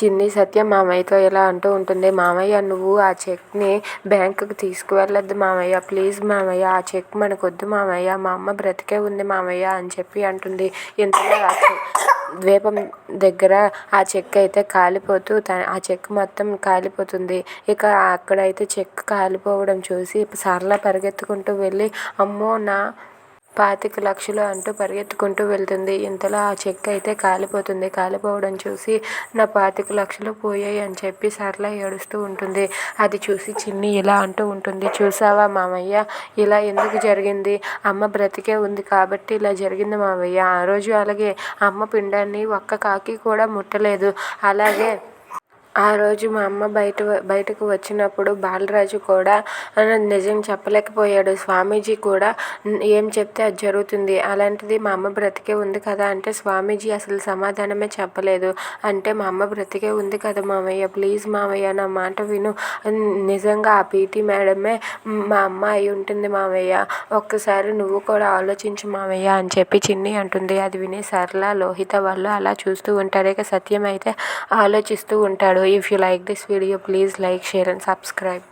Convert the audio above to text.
చిన్ని సత్యం మామయ్యతో ఇలా అంటూ ఉంటుంది. మామయ్య నువ్వు ఆ చెక్ని బ్యాంకుకి తీసుకువెళ్ళొద్దు మామయ్య. ప్లీజ్ మామయ్య ఆ చెక్ మనకొద్దు మామయ్య. మా అమ్మ బ్రతికే ఉంది మామయ్య అని చెప్పి అంటుంది. ఇంతలో ద్వీపం దగ్గర ఆ చెక్ అయితే కాలిపోతూ ఆ చెక్ మొత్తం కాలిపోతుంది. ఇక అక్కడైతే చెక్ కాలిపోవడం చూసి సరళ పరిగెత్తుకుంటూ వెళ్ళి అమ్మో నా పాతిక లక్షలు అంటూ పరిగెత్తుకుంటూ వెళ్తుంది. ఇంతలో ఆ చెక్ అయితే కాలిపోతుంది. కాలిపోవడం చూసి నా పాతిక లక్షలు పోయాయి అని చెప్పి సరళ ఏడుస్తూ ఉంటుంది. అది చూసి చిన్ని ఇలా అంటూ ఉంటుంది. చూసావా మామయ్య? ఇలా ఎందుకు జరిగింది? అమ్మ బ్రతికే ఉంది కాబట్టి ఇలా జరిగింది మామయ్య. ఆ రోజు అలాగే అమ్మ పిండాన్ని ఒక్క కాకి కూడా ముట్టలేదు. అలాగే ఆ రోజు మా అమ్మ బయట బయటకు వచ్చినప్పుడు బాలరాజు కూడా నిజం చెప్పలేకపోయాడు. స్వామీజీ కూడా ఏం చెప్తే అది జరుగుతుంది. అలాంటిది మా అమ్మ బ్రతికే ఉంది కదా అంటే స్వామీజీ అసలు సమాధానమే చెప్పలేదు. అంటే మా అమ్మ బ్రతికే ఉంది కదా మామయ్య ప్లీజ్ మామయ్య నా మాట విను. నిజంగా ఆ పీటీ మేడమే మా అమ్మ అయి ఉంటుంది మామయ్య. ఒక్కసారి నువ్వు కూడా ఆలోచించు మామయ్య అని చెప్పి చిన్ని అంటుంది. అది విని సరళ లోహిత వాళ్ళు అలా చూస్తూ ఉంటారు. ఇక సత్యం అయితే ఆలోచిస్తూ ఉంటాడు. So, if you like this video please like share and subscribe.